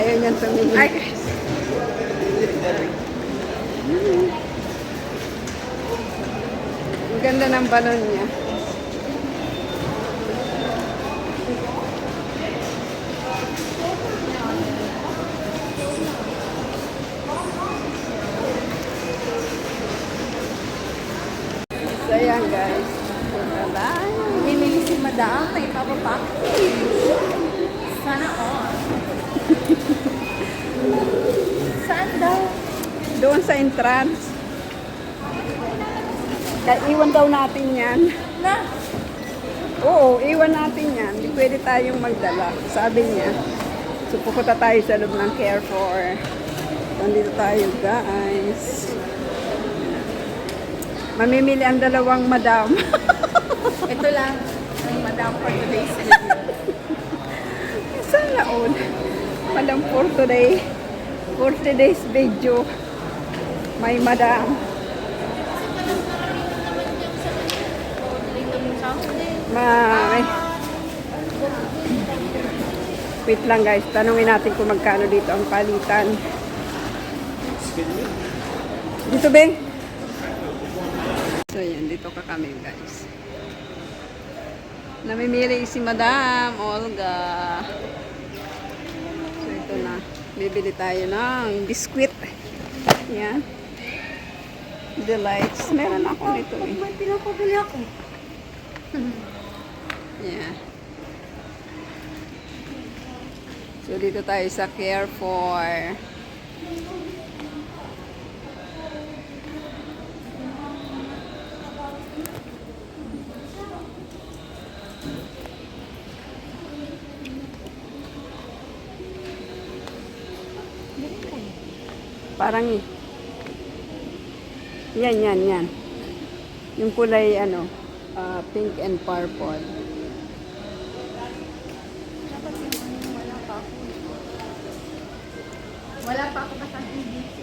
Ayaw niyan tumingin. Ay, Ang ganda ng balon niya. So, ayan guys. Tayo. Bumili si Madam na ipapapackage. Doon sa entrance. Kaya iwan daw natin yan. Na? Oo, iwan natin yan. Hindi pwede tayong magdala. Sabi niya. So, pupunta tayo sa loob ng Care for. Nandito tayo, guys. Mamimili ang dalawang madam. Ito lang ang Madam for today's. Sana all. Madam for today. For today's video. May madam. May... Wait lang guys. Tanungin natin kung magkano dito ang palitan. Dito, Beng. So, yan. Dito ka kami, guys. Namimili si Madam Olga. So, ito na. Bibili tayo ng biskwit. Yan. Delights. Meron ako nito eh. May pinapabili ako. Yeah. So, dito tayo sa Care for. Parang yan, yan, yan. Yung kulay, ano, ah, pink and purple. Wala pa ako. Kasang EDC.